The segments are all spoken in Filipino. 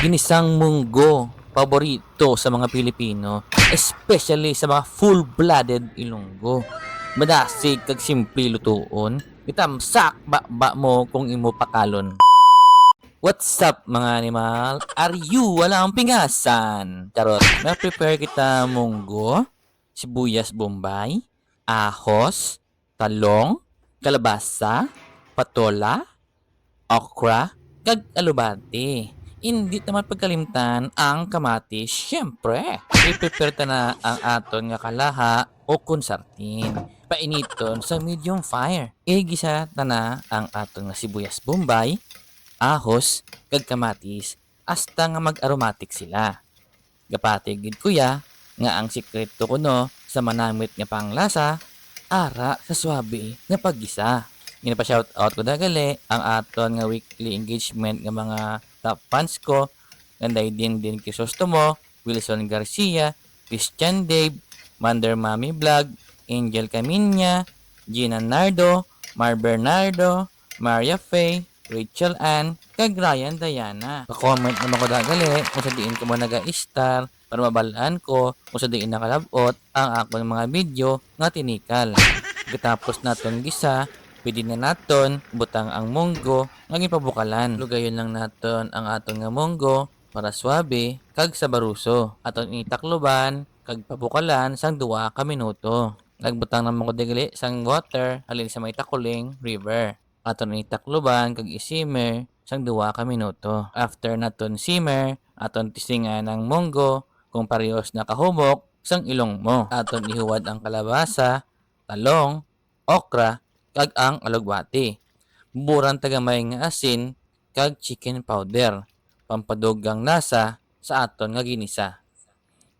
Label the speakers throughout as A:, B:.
A: Ginisang munggo, paborito sa mga Pilipino, especially sa mga full-blooded Ilonggo. Madasig kag simple lutuon, itamsak ba mo kung imo pakalon. What's up mga animal? Are you wala ang pingasan? Charot. Na-prepare kita munggo, sibuyas bombay, ahos, talong, kalabasa, patola, okra, kag alubati. Hindi naman pagkalimtan ang kamatis, syempre. I-prepare ta na ang aton nga kalaha o konsartin. Painiton sa medium fire. Igisa ta na ang aton nga sibuyas bombay, ahos, kag kamatis, hasta nga mag-aromatic sila. Gapati gid kuya, nga ang sikreto ko no sa manamit nga panglasa, ara sa swabe nga paggisa. Ginapa shout out ko dagali ang aton nga weekly engagement nga mga top fans ko. Ganday din Crisostomo, Wilson Garcia, Christian Dave, Mander Mami Vlog, Angel Caminya, Gina Nardo, Mar Bernardo, Maria Faye, Rachel Ann, kag Ryan Diana. Pa-comment naman ko dagali kung sa diin ko mo naga-star para mabalaan ko kung sa diin nakalabot ang akong mga video nga tinikal. Katapos naton gisa, pwede na naton butang ang munggo nga pabukalan. Lugayon lang naton ang aton nga munggo para swabe kag sa baruso. Aton itakloban kag pabukalan sang duwa ka minuto. Nagbutang naman ko digli sang water halin sa may takuling river. Aton itakloban kag isimmer sang duwa ka minuto. After naton simmer, aton tisingan ang munggo kung parehos na kahumok sang ilong mo. Aton ihuwad ang kalabasa, talong, okra, kag ang alugbati. Buran tagamay nga asin kag chicken powder. Pampadugang nasa sa aton nga ginisa.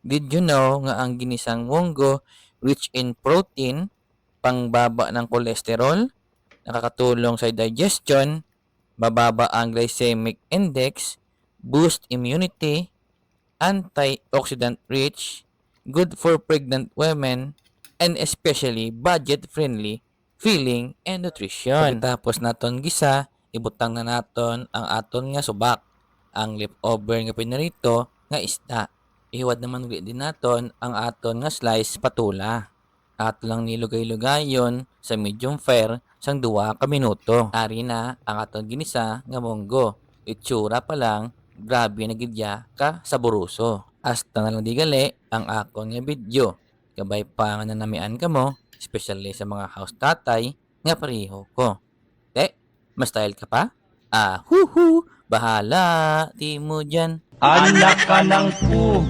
A: Did you know nga ang ginisang munggo rich in protein, pangbaba ng kolesterol, nakakatulong sa digestion, bababa ang glycemic index, boost immunity, antioxidant rich, good for pregnant women, and especially budget-friendly feeling and nutrition. Tapos naton gisa, ibutang na naton ang aton nga subak, ang leftover nga pinarito nga isda. Ihiwad naman din naton ang aton nga slice patula. Ato lang nilugay-lugayon sa medium fire sang duwa ka minuto. Ari na ang aton ginisa nga munggo. Itsura pa lang, grabe na gidya ka sa buruso. Hasta na lang di gali ang akon nga video. Kabay pa nga nanamian ka mo, especially sa mga house tatay, nga pareho ko. Eh, mas style ka pa? Ah, huhu, bahala, di mo dyan.
B: Anak ka ng pu.